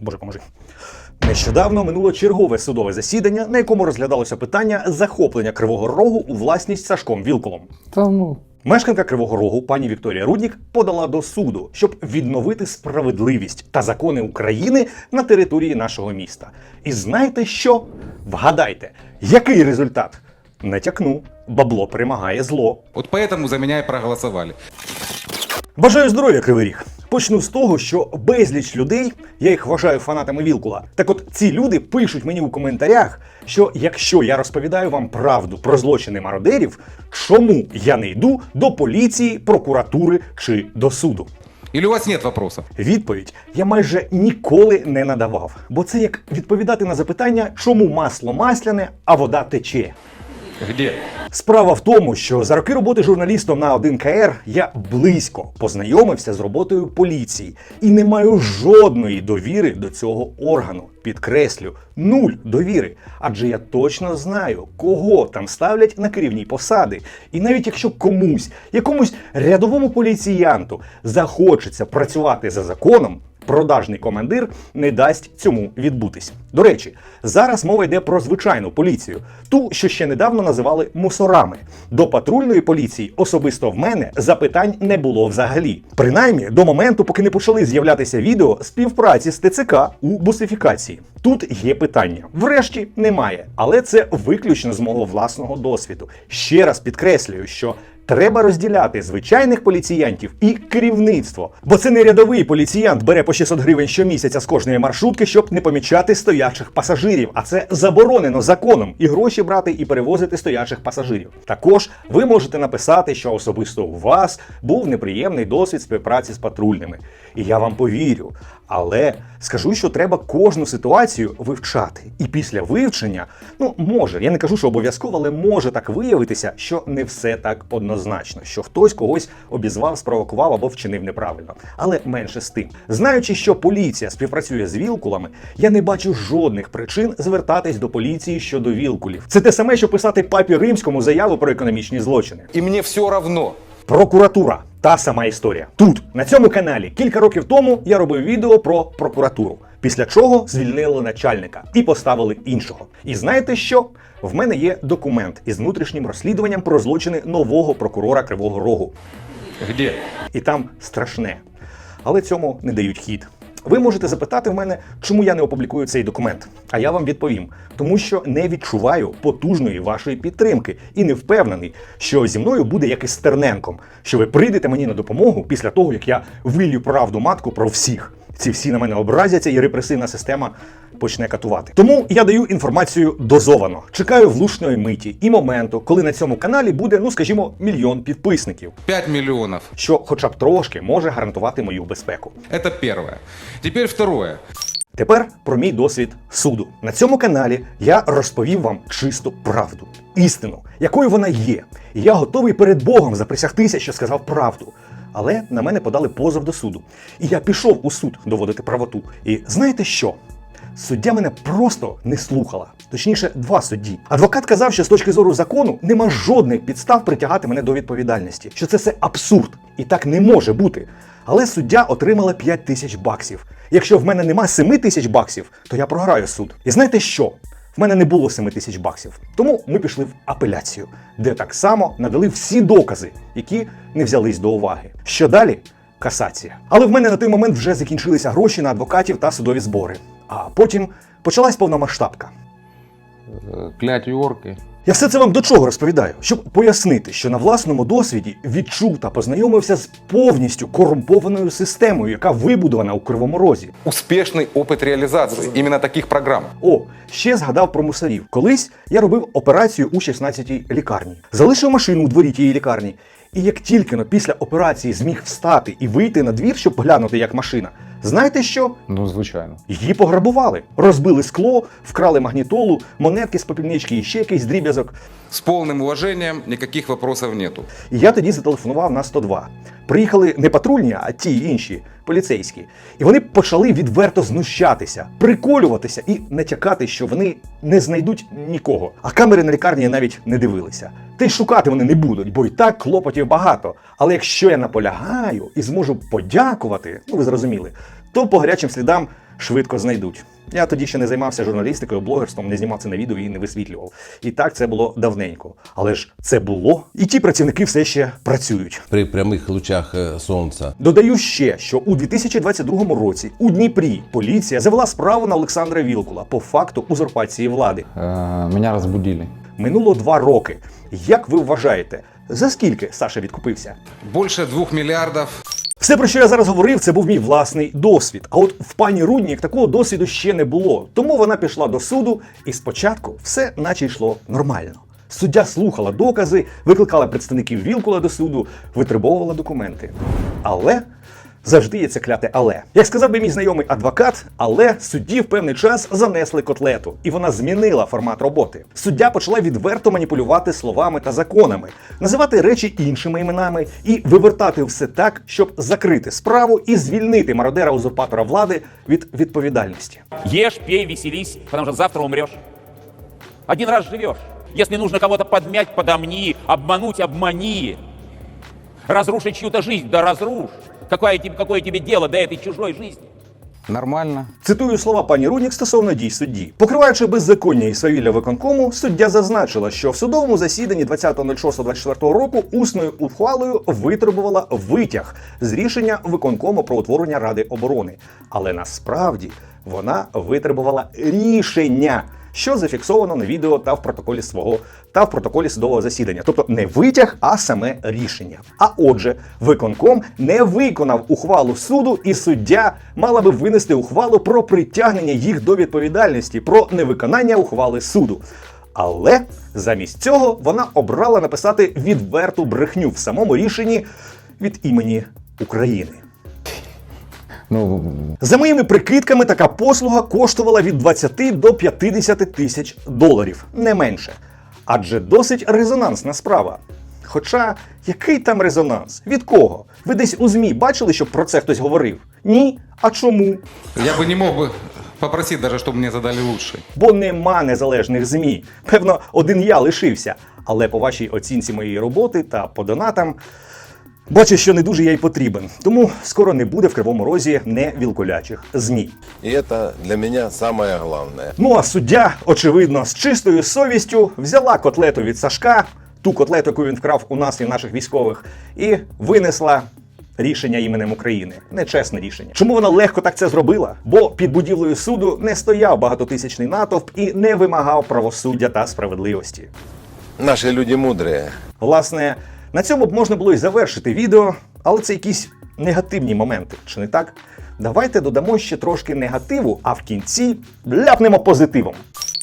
Боже, поможи. Нещодавно минуло чергове судове засідання, на якому розглядалося питання захоплення Кривого Рогу у власність Сашком Вілколом. Та ну. Мешканка Кривого Рогу, пані Вікторія Руднік, подала до суду, щоб відновити справедливість та закони України на території нашого міста. І знаєте що? Вгадайте, який результат? Натякну, бабло перемагає зло. Вот поэтому за меня и проголосовали. Бажаю здоров'я, Кривий Ріг. Почну з того, що безліч людей, я їх вважаю фанатами Вілкула. Так от ці люди пишуть мені у коментарях, що якщо я розповідаю вам правду про злочини мародерів, чому я не йду до поліції, прокуратури чи до суду? Или у вас нет вопросов? Відповідь я майже ніколи не надавав, бо це як відповідати на запитання, чому масло масляне, а вода тече. Где? Справа в тому, що за роки роботи журналістом на 1КР я близько познайомився з роботою поліції і не маю жодної довіри до цього органу. Підкреслю, нуль довіри. Адже я точно знаю, кого там ставлять на керівні посади. І навіть якщо комусь, якомусь рядовому поліціянту захочеться працювати за законом, продажний командир не дасть цьому відбутись. До речі, зараз мова йде про звичайну поліцію, ту, що ще недавно називали мусорами. До патрульної поліції особисто в мене запитань не було взагалі. Принаймні до моменту, поки не почали з'являтися відео співпраці з ТЦК у бусифікації. Тут є питання. Врешті немає, але це виключно з мого власного досвіду. Ще раз підкреслюю, що Треба розділяти звичайних поліціянтів і керівництво. Бо це не рядовий поліціянт бере по 600 гривень щомісяця з кожної маршрутки, щоб не помічати стоячих пасажирів. А це заборонено законом і гроші брати і перевозити стоячих пасажирів. Також ви можете написати, що особисто у вас був неприємний досвід співпраці з патрульними. І я вам повірю. Але скажу, що треба кожну ситуацію вивчати. І після вивчення, ну може, я не кажу, що обов'язково, але може так виявитися, що не все так однозначно, що хтось когось обізвав, спровокував або вчинив неправильно. Але менше з тим. Знаючи, що поліція співпрацює з вілкулами, я не бачу жодних причин звертатись до поліції щодо вілкулів. Це те саме, що писати папі римському заяву про економічні злочини. И мне все равно. Прокуратура. Та сама історія. Тут, на цьому каналі, кілька років тому я робив відео про прокуратуру. Після чого звільнили начальника і поставили іншого. І знаєте що? В мене є документ із внутрішнім розслідуванням про злочини нового прокурора Кривого Рогу. Где? І там страшне. Але цьому не дають хід. Ви можете запитати в мене, чому я не опублікую цей документ. А я вам відповім, тому що не відчуваю потужної вашої підтримки і не впевнений, що зі мною буде як із Стерненком, що ви прийдете мені на допомогу після того, як я вилью правду матку про всіх. Ці всі на мене образяться, і репресивна система почне катувати. Тому я даю інформацію дозовано. Чекаю влучної миті і моменту, коли на цьому каналі буде, ну скажімо, мільйон підписників. 5 миллионов. що хоча б трошки може гарантувати мою безпеку. Это первое. Теперь второе. Тепер про мій досвід суду. На цьому каналі я розповів вам чисту правду, істину, якою вона є. І я готовий перед Богом заприсягтися, що сказав правду. Але на мене подали позов до суду. І я пішов у суд доводити правоту. І знаєте що? Суддя мене просто не слухала. Точніше, два судді. Адвокат казав, що з точки зору закону нема жодних підстав притягати мене до відповідальності, що це все абсурд, і так не може бути. Але суддя отримала 5 тисяч баксів. Якщо в мене нема 7 тисяч баксів, то я програю суд. І знаєте що? В мене не було 7 тисяч баксів. Тому ми пішли в апеляцію, де так само надали всі докази, які не взялись до уваги. Що далі? Касація. Але в мене на той момент вже закінчилися гроші на адвокатів та судові збори. А потім почалась повномасштабка. Кляті орки. Я все це вам до чого розповідаю, щоб пояснити, що на власному досвіді відчув та познайомився з повністю корумпованою системою, яка вибудована у Кривому Розі. Успешный опыт реализации именно таких программ. О, ще згадав про мусорів. Колись я робив операцію у 16-й лікарні. Залишив машину у дворі тієї лікарні. І як тільки но після операції зміг встати і вийти на двір, щоб глянути, як машина, знаєте що? Ну, звичайно. Її пограбували, розбили скло, вкрали магнітолу, монетки з попільнички і ще якийсь дріб'язок. С полным уважением никаких вопросов нету. І я тоді зателефонував на 102. Приїхали не патрульні, а ті інші поліцейські. І вони почали відверто знущатися, приколюватися і натякати, що вони не знайдуть нікого. А камери на лікарні навіть не дивилися. Та й шукати вони не будуть, бо і так клопотів багато. Але якщо я наполягаю і зможу подякувати, ну ви зрозуміли, то по гарячим слідам швидко знайдуть. Я тоді ще не займався журналістикою, блогерством, не знімав це на відео і не висвітлював. І так це було давненько. Але ж це було, і ті працівники все ще працюють. при прямих лучах е, сонця. Додаю ще, що у 2022 році у Дніпрі поліція завела справу на Олександра Вілкула по факту узурпації влади. Э, Меня разбудили. Минуло два роки. Як ви вважаєте, за скільки Саша відкупився? Больше двух миллиардов Все, про що я зараз говорив, це був мій власний досвід. А от в пані Руднік такого досвіду ще не було. Тому вона пішла до суду, і спочатку все наче йшло нормально. Суддя слухала докази, викликала представників Вілкула до суду, витребовувала документи. Але завжди є це кляте але. Як сказав би мій знайомий адвокат, але судді в певний час занесли котлету, і вона змінила формат роботи. Суддя почала відверто маніпулювати словами та законами, називати речі іншими іменами і вивертати все так, щоб закрити справу і звільнити мародера узурпатора влади від відповідальності. Ешь, пей, веселись, потому что завтра умрешь. Один раз живешь. Если нужно кого-то подмять, подомни, обмануть, обмани. Разрушить чью-то жизнь, да разрушь. Какое, тебе- какое тебе дело до этой чужой жизни? Нормально. Цитую слова пані Руднік стосовно дій судді. Покриваючи беззаконня і свавілля виконкому, суддя зазначила, що в судовому засіданні 20.06.24 року усною ухвалою витребувала витяг з рішення виконкому про утворення Ради оборони. Але насправді вона витребувала рішення. Що зафіксовано на відео та в протоколі свого та в протоколі судового засідання, тобто не витяг, а саме рішення. А отже, виконком не виконав ухвалу суду, і суддя мала би винести ухвалу про притягнення їх до відповідальності про невиконання ухвали суду. Але замість цього вона обрала написати відверту брехню в самому рішенні від імені України. Ну, За моїми прикидками, така послуга коштувала від 20 до 50 тисяч доларів, не менше. Адже досить резонансна справа. Хоча який там резонанс? Від кого? Ви десь у ЗМІ бачили, щоб про це хтось говорив? Ні? А чому? я бы не мог бы попросить даже, чтобы мне задали лучше. Бо нема незалежних ЗМІ. Певно, один я лишився. Але по вашій оцінці моєї роботи та по донатам. Бачу, що не дуже я й потрібен. Тому скоро не буде в кривому розі не вілкулячих ЗМІ. И это для меня самое главное. Ну а суддя, очевидно, з чистою совістю взяла котлету від Сашка, ту котлету, яку він вкрав у нас і наших військових, і винесла. Рішення іменем України нечесне рішення. Чому вона легко так це зробила? Бо під будівлею суду не стояв багатотисячний натовп і не вимагав правосуддя та справедливості. Наши люди мудрые. Власне, на цьому б можна було й завершити відео, але це якісь негативні моменти, чи не так? Давайте додамо ще трошки негативу, а в кінці ляпнемо позитивом.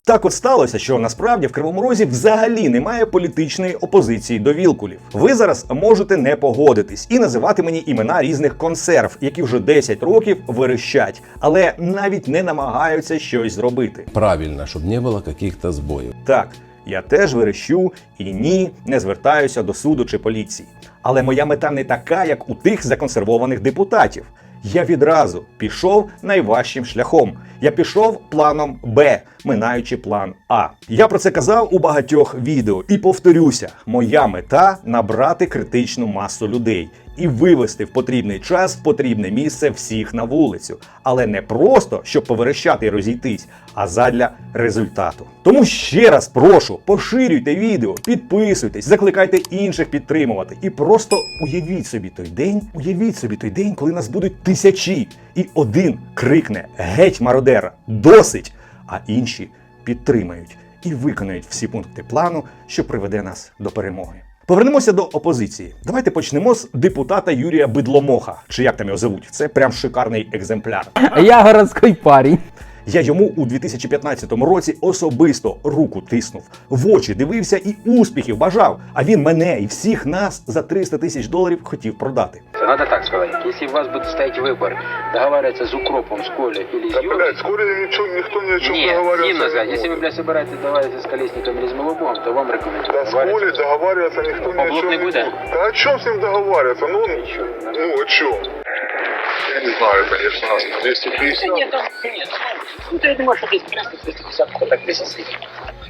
Так от сталося, що насправді в Кривому Розі взагалі немає політичної опозиції до Вілкулів. Ви зараз можете не погодитись і називати мені імена різних консерв, які вже 10 років верещать, але навіть не намагаються щось зробити. Правильно, щоб не було каких-то збоїв. Так, я теж верещу і ні, не звертаюся до суду чи поліції. Але моя мета не така, як у тих законсервованих депутатів. Я відразу пішов найважчим шляхом. Я пішов планом Б, минаючи план А. Я про це казав у багатьох відео і повторюся: моя мета набрати критичну масу людей і вивести в потрібний час в потрібне місце всіх на вулицю. Але не просто щоб поверещати і розійтись, а задля результату. Тому ще раз прошу, поширюйте відео, підписуйтесь, закликайте інших підтримувати. І просто уявіть собі той день, уявіть собі той день, коли нас будуть тисячі, і один крикне геть мародера, досить, а інші підтримають і виконають всі пункти плану, що приведе нас до перемоги. Повернемося до опозиції. Давайте почнемо з депутата Юрія Бидломоха, чи як там його зовуть. Це прям шикарний екземпляр. Я городський парень. Я йому у 2015 році особисто руку тиснув, в очі дивився і успіхів бажав. А він мене і всіх нас за 300 тисяч доларів хотів продати. Надо так сказать. Если у вас будет стоять выбор, договариваться с укропом, с Колей или с Да, Юрой... блядь, скоро ничего, никто ни о чем Нет, договариваться Дим назад. не Если вы, блядь, собираетесь договариваться с Колесником или с Голубом, то вам рекомендую Да с Колей договариваться. никто ни о чем не не будет? будет. Да о чем с ним договариваться? Ну, он- ну о чем? Я не знаю, конечно, 250. Нет, там, нет, ну, ты думаешь, что здесь 250 так месяц.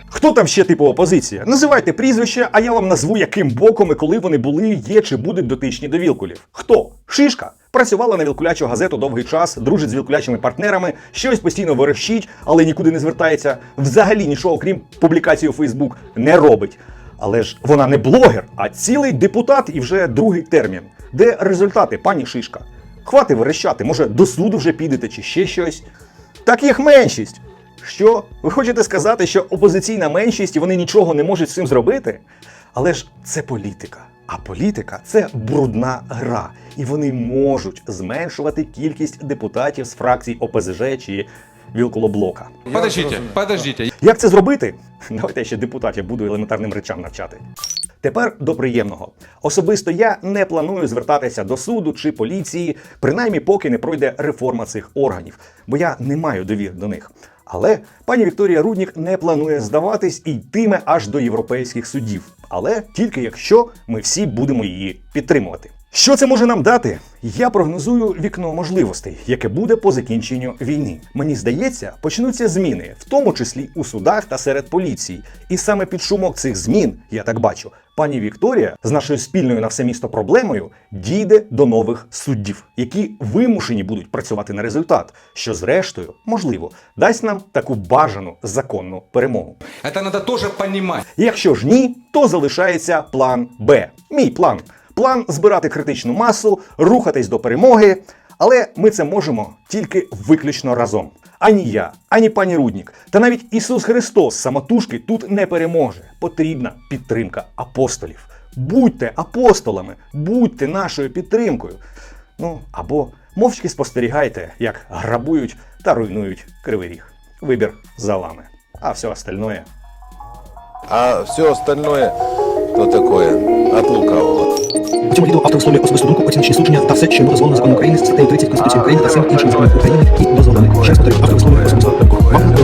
Хто там ще типу опозиція? Називайте прізвище, а я вам назву яким боком і коли вони були, є чи будуть дотичні до вілкулів. Хто? Шишка працювала на вілкулячу газету довгий час, дружить з вілкулячими партнерами, щось постійно верещить, але нікуди не звертається. Взагалі нічого, крім публікації у Фейсбук, не робить. Але ж вона не блогер, а цілий депутат і вже другий термін. Де результати, пані Шишка? Хвати верещати, може до суду вже підете чи ще щось. Так їх меншість. Що? Ви хочете сказати, що опозиційна меншість і вони нічого не можуть з цим зробити? Але ж це політика. А політика це брудна гра, і вони можуть зменшувати кількість депутатів з фракцій ОПЗЖ чи Вілколоблока. Подождите, подождите. Як це зробити? Давайте я ще депутатів буду елементарним речам навчати. Тепер до приємного. Особисто я не планую звертатися до суду чи поліції, принаймні поки не пройде реформа цих органів, бо я не маю довір до них. Але пані Вікторія Руднік не планує здаватись і йтиме аж до європейських судів. Але тільки якщо ми всі будемо її підтримувати. Що це може нам дати? Я прогнозую вікно можливостей, яке буде по закінченню війни. Мені здається, почнуться зміни, в тому числі у судах та серед поліції. І саме під шумок цих змін, я так бачу, пані Вікторія з нашою спільною на все місто проблемою дійде до нових суддів, які вимушені будуть працювати на результат, що зрештою, можливо, дасть нам таку бажану законну перемогу. Это надо тоже понимать. Якщо ж ні, то залишається план Б. Мій план. План збирати критичну масу, рухатись до перемоги. Але ми це можемо тільки виключно разом. Ані я, ані пані Руднік, та навіть Ісус Христос самотужки тут не переможе. Потрібна підтримка апостолів. Будьте апостолами, будьте нашою підтримкою. Ну або мовчки спостерігайте, як грабують та руйнують кривий ріг. Вибір за вами. А все остальное А все остальное, то такое, от лукавого. В цьому відео автор висловлює особисту думку, оціночні судження та все, що йому дозволено законом України, статтею 30 Конституції України та всім іншим законом України і дозволених. Ще раз повторюю, автор висловлює особисту думку. Вам не